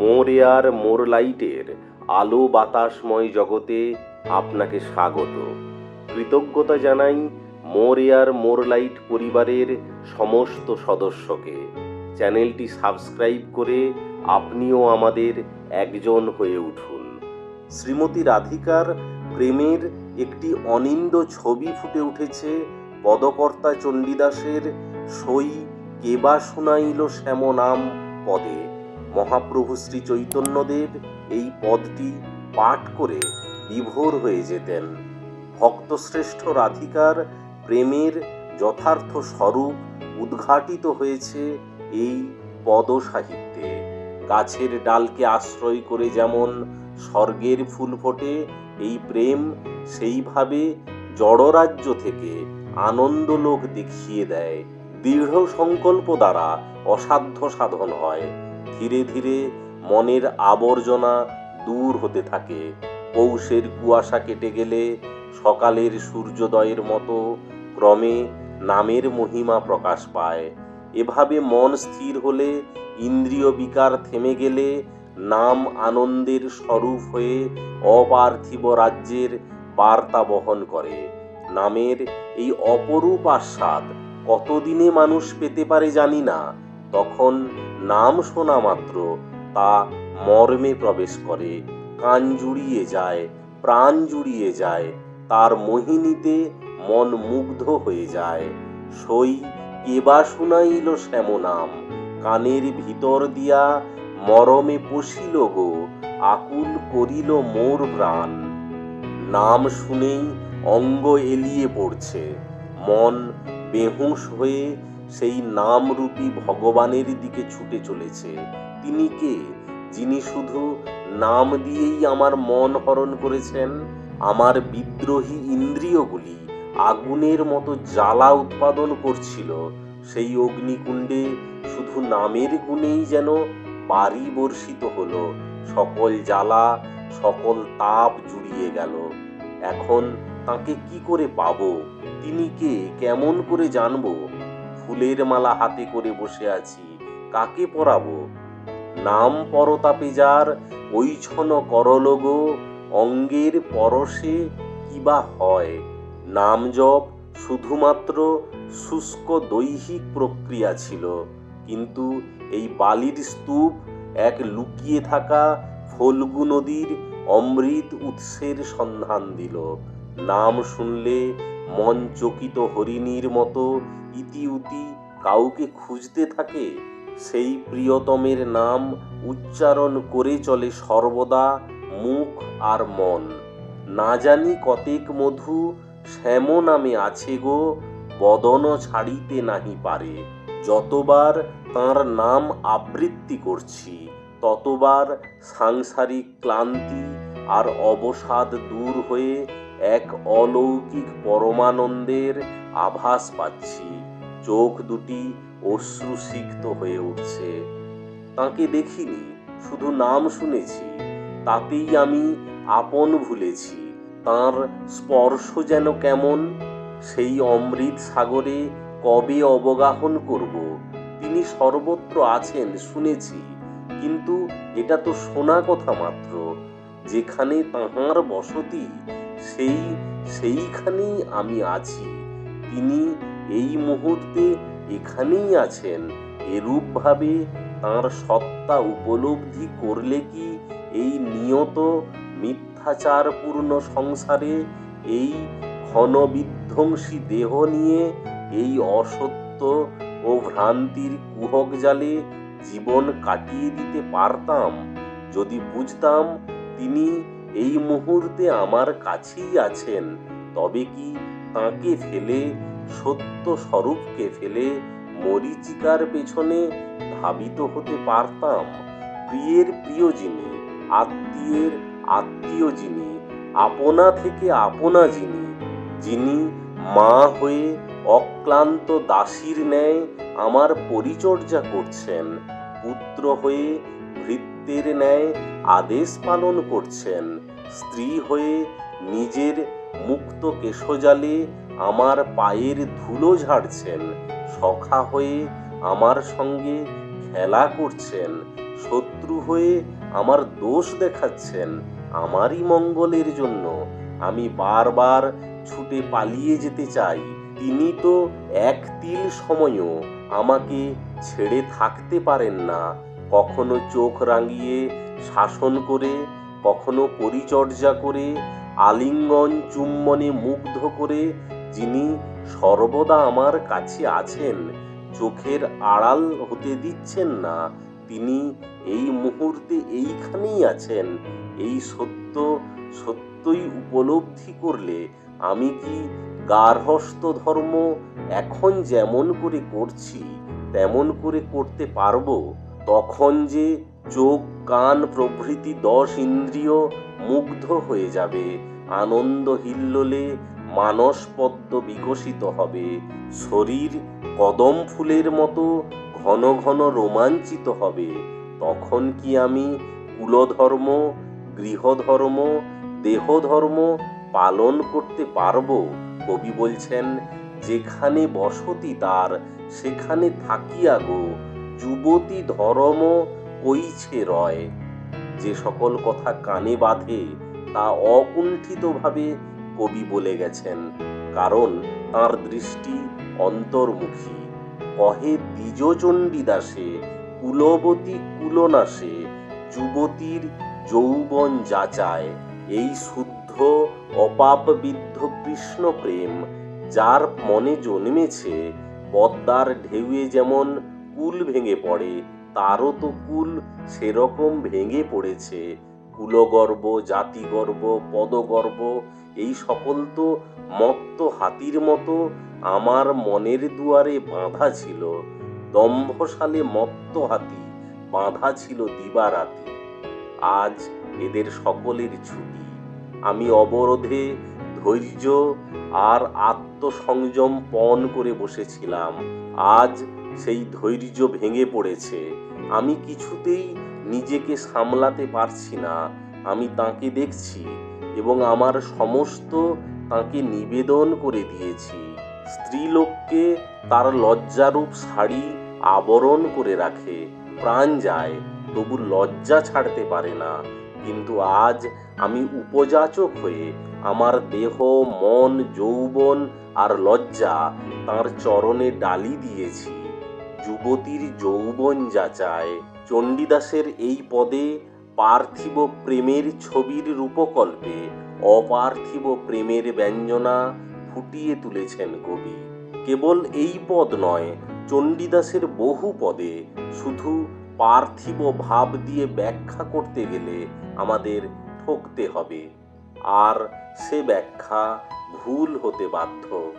মোর air মোর লাইটের আলো বাতাসময় জগতে আপনাকে স্বাগত। কৃতজ্ঞতা জানাই মোর এয়ার মোর লাইট পরিবারের সমস্ত সদস্যকে। চ্যানেলটি সাবস্ক্রাইব করে আপনিও আমাদের একজন হয়ে উঠুন। শ্রীমতী রাধিকার প্রেমের একটি অনিন্দ ছবি ফুটে উঠেছে পদকর্তা চণ্ডীদাসের সই কেবা শুনাইল শ্যাম নাম পদে। মহাপ্রভু শ্রী চৈতন্যদেব এই পদটি পাঠ করে বিভোর হয়ে যেতেন। ভক্তশ্রেষ্ঠ রাধিকার প্রেমের যথার্থ স্বরূপ উদ্ঘাটিত হয়েছে এই পদ সাহিত্যে গাছের ডালকে আশ্রয় করে যেমন স্বর্গের ফুল ফোটে, এই প্রেম সেইভাবে জড়রাজ্য থেকে আনন্দলোক দেখিয়ে দেয়। দৃঢ় সংকল্প দ্বারা অসাধ্য সাধন হয়। ধীরে ধীরে মনের আবর্জনা দূর হতে থাকে। পৌষের কুয়াশা কেটে গেলে সকালের সূর্যোদয়ের মতো ক্রমে নামের মহিমা প্রকাশ পায়। এভাবে মন স্থির হলে ইন্দ্রিয় বিকার থেমে গেলে নাম আনন্দের স্বরূপ হয়ে অপার্থিব রাজ্যের বার্তা বহন করে। নামের এই অপরূপ আস্বাদ কতদিনে মানুষ পেতে পারে জানি না। তখন নাম শোনা মাত্র তা মর্মে প্রবেশ করে, কান জুড়িয়ে যায়, প্রাণ জুড়িয়ে যায়, তার মোহিনীতে মন মুগ্ধ হয়ে যায়। সই কেবা শুনাইল শ্যাম নাম, কানের ভিতর দিয়া মরমে পশিল গো, আকুল করিল মোর প্রাণ। নাম শুনেই অঙ্গ এলিয়ে পড়ছে, মন বেহুশ হয়ে সেই নামরূপী ভগবানের দিকে ছুটে চলেছে। তিনি কে? যিনি শুধু নাম দিয়েই আমার মন হরণ করেছেন, আমার বিদ্রোহী ইন্দ্রিয়গুলি আগুনের মতো জ্বালা উৎপাদন করছিল। সেই অগ্নিকুণ্ডে শুধু নামের গুণেই যেন বাড়ি বর্ষিত হলো। সকল জ্বালা, সকল তাপ জুড়িয়ে গেল। এখন তাকে কি করে পাবো? তিনি কে? কেমন করে জানব? ফুলের মালা হাতে করে বসে আছি। কাকে পরাবো? নাম পরতাপে যার ওইছন করলগো অঙ্গের পরশে কিবা হয়? নাম জপ শুধুমাত্র শুষ্ক দৈহিক প্রক্রিয়া ছিল, কিন্তু এই বালির স্তূপ, এক লুকিয়ে থাকা ফল্গু নদীর অমৃত উৎসের সন্ধান দিল। নাম শুনলে মন চকিত হরিণীর মতো ইতিউতি কাউকে খুঁজতে থাকে, সেই প্রিয়তমের নাম উচ্চারণ করে চলে সর্বদা মুখ আর মন। না জানি কতেক মধু শ্যাম নামে আছে গো, বদন ছাড়িতে নাহি পারে। যতবার তার নাম আবৃত্তি করছি, ততবার সাংসারিক ক্লান্তি আর অবসাদ দূর হয়ে এক অলৌকিক পরমানন্দের আভাস পাচ্ছি। চোখ দুটি অশ্রুসিক্ত হয়ে উঠছে। তাকে দেখিনি, শুধু নাম শুনেছি। তাতেই আমি আপন ভুলেছি। তার স্পর্শ যেন কেমন, সেই অমৃত সাগরে কবে অবগাহন করব? তিনি সর্বত্র আছেন, শুনেছি। কিন্তু এটা তো শোনা কথা মাত্র। যেখানে তাহার বসতি সেই, সেইখানেই আমি আছি। তিনি এই মুহূর্তে এখানেই আছেন। এরূপভাবে তাঁর সত্তা উপলব্ধি করলে কি এই নিয়ত মিথ্যাচারপূর্ণ সংসারে, এই ক্ষণ বিধ্বংসী দেহ নিয়ে, এই অসত্য ও ভ্রান্তির কুহক জালে জীবন কাটিয়ে দিতে পারতাম? যদি বুঝতাম, তিনি এই মুহূর্তে আমার কাছেই আছেন। তবে কি তাকে ফেলে, সত্য স্বরূপকে ফেলে মরিচিকার পেছনে ধাবিত হতে পারতাম? প্রিয়ের প্রিয় যিনি আত্মীয়ের আত্মীয় যিনি আপনা থেকে আপনা যিনি যিনি মা হয়ে অক্লান্ত দাসীর ন্যায় আমার পরিচর্যা করছেন, পুত্র হয়ে ভৃত্যের ন্যায় আদেশ পালন করছেন। স্ত্রী হয়ে নিজের মুক্ত কেশজালে আমার পায়ের ধুলো ঝাড়ছেন। সখা হয়ে আমার সঙ্গে খেলা করছেন। শত্রু হয়ে আমার দোষ দেখাচ্ছেন। আমারই মঙ্গলের জন্য আমি বারবার ছুটে পালিয়ে যেতে চাই। তিনি তো এক তিল সময়ও আমাকে ছেড়ে থাকতে পারেন না। কখনো চোখ রাঙিয়ে শাসন করে, কখনো পরিচর্যা করে, আলিঙ্গন চুম্বনে মুগ্ধ করে যিনি সর্বদা আমার কাছে আছেন, চোখের আড়াল হতে দিচ্ছেন না, তিনি এই মুহূর্তে এইখানেই আছেন, এই সত্য সত্যই উপলব্ধি করলে আমি কি গার্হস্থ ধর্ম এখন যেমন করে করছি, তেমন করে করতে পারব? তখন যে চোখ, কান প্রভৃতি দশ ইন্দ্রিয় মুগ্ধ হয়ে যাবে, আনন্দ হিল্লোলে মানস পদ্ম বিকশিত হবে, শরীর কদম ফুলের মতো ঘন ঘন রোমাঞ্চিত হবে। তখন কি আমি কুলধর্ম, গৃহধর্ম, দেহধর্ম পালন করতে পারব? কবি বলছেন, যেখানে বসতি তার, সেখানে থাকিয়া গো। যুবতী ধর্ম কইছে রয়। যে সকল কথা কানে বাঁধে, তা অকুণ্ঠিতভাবে কবি বলে গেছেন, কারণ তার দৃষ্টি অন্তর্মুখী। কহে দ্বিজচণ্ডী দাসে কুলবতী কুলনাশে, যুবতীর যৌবন যাচায়। এই শুদ্ধ অপাপবিদ্ধ কৃষ্ণ প্রেম, যার মনে জন্মেছে, পদ্মার ঢেউয়ে যেমন কুল ভেঙে পড়ে, তারও তো কুল সেরকম ভেঙে পড়েছে। কুলগর্ব, জাতিগর্ব, পদগর্ব, এই সকল তো মত্ত হাতির মতো আমার মনের দুয়ারে বাঁধা ছিল। দম্ভশালে মত্ত হাতি, বাঁধা ছিল দিবারাতি। আজ এদের সকলের ছুটি। আমি অবরোধে ধৈর্য আর আত্মসংযম পণ করে বসেছিলাম। আজ সেই ধৈর্য ভেঙে পড়েছে। আমি কিছুতেই নিজেকে সামলাতে পারছি না। আমি তাকে দেখছি এবং আমার সমস্ত তাকে নিবেদন করে দিয়েছি। স্ত্রীলোককে তার লজ্জারূপ শাড়ি আবরণ করে রাখে। প্রাণ যায়, তবু লজ্জা ছাড়তে পারে না। কিন্তু আজ আমি উপযাচক হয়ে আমার দেহ, মন, যৌবন আর লজ্জা তার চরণে ডালি দিয়েছি। যুবতীর যৌবন যাচায়। চণ্ডীদাসের এই পদে পার্থিব প্রেমের ছবির রূপকল্পে অপার্থিব প্রেমের ব্যঞ্জনা ফুটিয়ে তুলেছেন কবি। কেবল এই পদ নয়, চণ্ডীদাসের বহু পদে শুধু পার্থিব ভাব দিয়ে ব্যাখ্যা করতে গেলে আমাদের ঠকতে হবে। আর সে ব্যাখ্যা ভুল হতে বাধ্য।